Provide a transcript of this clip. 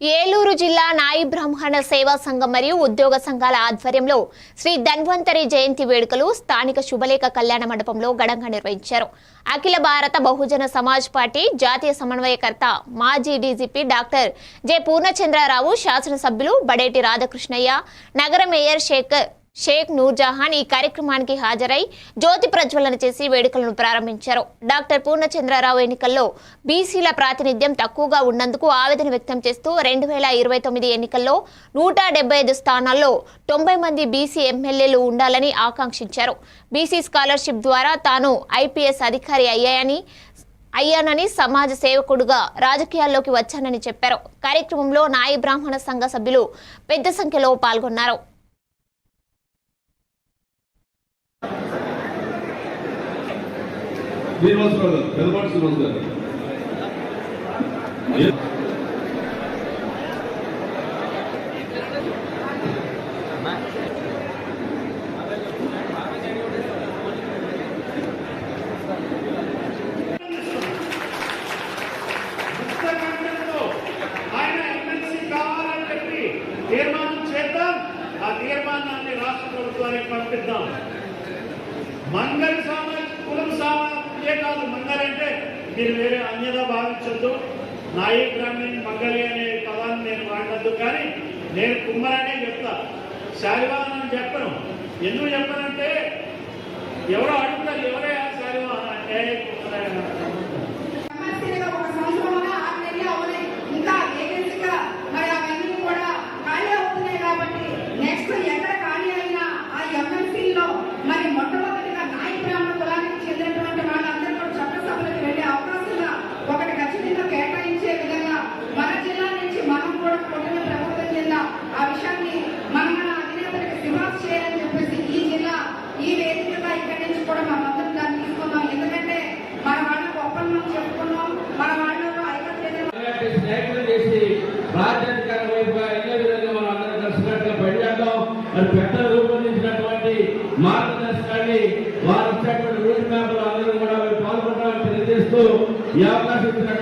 ఏలూరు జిల్లా నాయి బ్రాహ్మణ సేవా సంఘం మరియు ఉద్యోగ సంఘాల ఆధ్వర్యంలో శ్రీ ధన్వంతరి జయంతి వేడుకలు స్థానిక శుభలేఖ కళ్యాణ మండపంలో ఘనంగా నిర్వహించారు. అఖిల భారత బహుజన సమాజ్ పార్టీ జాతీయ సమన్వయకర్త మాజీ డీజీపీ డాక్టర్ జె పూర్ణచంద్రరావు శాసనసభ్యులు బడేటి రాధాకృష్ణయ్య నగర మేయర్ శేఖర్ షేక్ నూర్జహాన్ ఈ కార్యక్రమానికి హాజరై జ్యోతి ప్రజ్వలన చేసి వేడుకలను ప్రారంభించారు. డాక్టర్ పూర్ణచంద్రరావు ఎన్నికల్లో బీసీల ప్రాతినిధ్యం తక్కువగా ఉన్నందుకు ఆవేదన వ్యక్తం చేస్తూ రెండు వేల ఇరవై తొమ్మిది ఎన్నికల్లో నూట డెబ్బై ఐదు స్థానాల్లో తొంభై మంది బీసీ ఎమ్మెల్యేలు ఉండాలని ఆకాంక్షించారు. బీసీ స్కాలర్షిప్ ద్వారా తాను ఐపీఎస్ అధికారి అయ్యాయని అయ్యానని సమాజ సేవకుడుగా రాజకీయాల్లోకి వచ్చానని చెప్పారు. కార్యక్రమంలో నాయి బ్రాహ్మణ సంఘ సభ్యులు పెద్ద సంఖ్యలో పాల్గొన్నారు. శ్రీనివాస్ బ్రదర్ పెదపాటి శ్రీనివాస్ గారు. తీర్మానం చేద్దాం. ఆ తీర్మానాన్ని రాష్ట్ర ప్రభుత్వానికి పంపిద్దాం. మంగళ సామాజిక కులం సామాజిక కాదు మంగళ అంటే మీరు వేరే అన్యదా భావించొద్దు. నాయి బ్రాహ్మణ్ మంగళి అనే పదాన్ని నేను వాడద్దు కానీ నేను కుమ్మరనే చెప్తా. శాలివాన్ అని చెప్పను. ఎందుకు చెప్పనంటే ఎవరో అడుగుతారు ఎవరే చేసి రాజ్యాధికారం వైపుగా ఎన్నో విధంగా మనం అందరం కలిసినట్టుగా పనిచేద్దాం మరి పెద్దలు రూపొందించినటువంటి మార్గదర్శకాన్ని వారు ఇచ్చేటువంటి రూట్ మ్యాప్లో అందరూ కూడా మీరు పాల్గొంటామని తెలియజేస్తూ ఈ అవకాశం ఇచ్చినటువంటి